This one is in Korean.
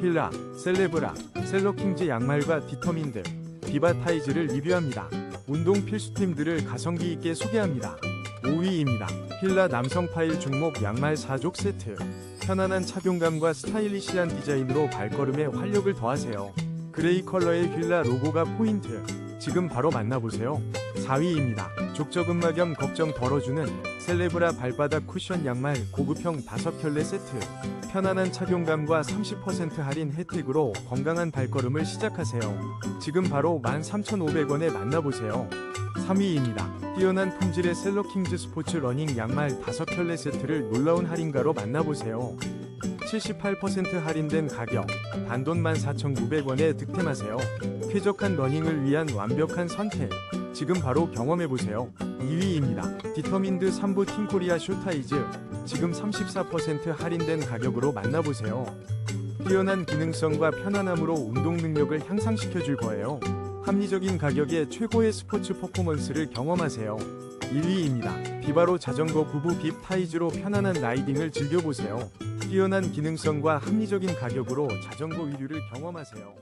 힐라, 셀레브라, 셀러킹즈 양말과 디터민드, 비바 타이즈를 리뷰합니다. 운동 필수템들을 가성비 있게 소개합니다. 5위입니다. 힐라 남성 파일 중목 양말 4족 세트. 편안한 착용감과 스타일리시한 디자인으로 발걸음에 활력을 더하세요. 그레이 컬러의 휠라 로고가 포인트. 지금 바로 만나보세요. 4위입니다. 족저근마 겸 걱정 덜어주는 셀레브라 발바닥 쿠션 양말 고급형 5켤레 세트. 편안한 착용감과 30% 할인 혜택으로 건강한 발걸음을 시작하세요. 지금 바로 13,500원에 만나보세요. 3위입니다. 뛰어난 품질의 셀러킹즈 스포츠 러닝 양말 5켤레 세트를 놀라운 할인가로 만나보세요. 78% 할인된 가격, 단돈 14,900원에 득템하세요. 쾌적한 러닝을 위한 완벽한 선택. 지금 바로 경험해보세요. 2위입니다. 디터민드 3부 팀코리아 쇼타이즈. 지금 34% 할인된 가격으로 만나보세요. 뛰어난 기능성과 편안함으로 운동 능력을 향상시켜줄 거예요. 합리적인 가격에 최고의 스포츠 퍼포먼스를 경험하세요. 1위입니다. 비바로 자전거 부부 빕 타이즈로 편안한 라이딩을 즐겨보세요. 뛰어난 기능성과 합리적인 가격으로 자전거 위류를 경험하세요.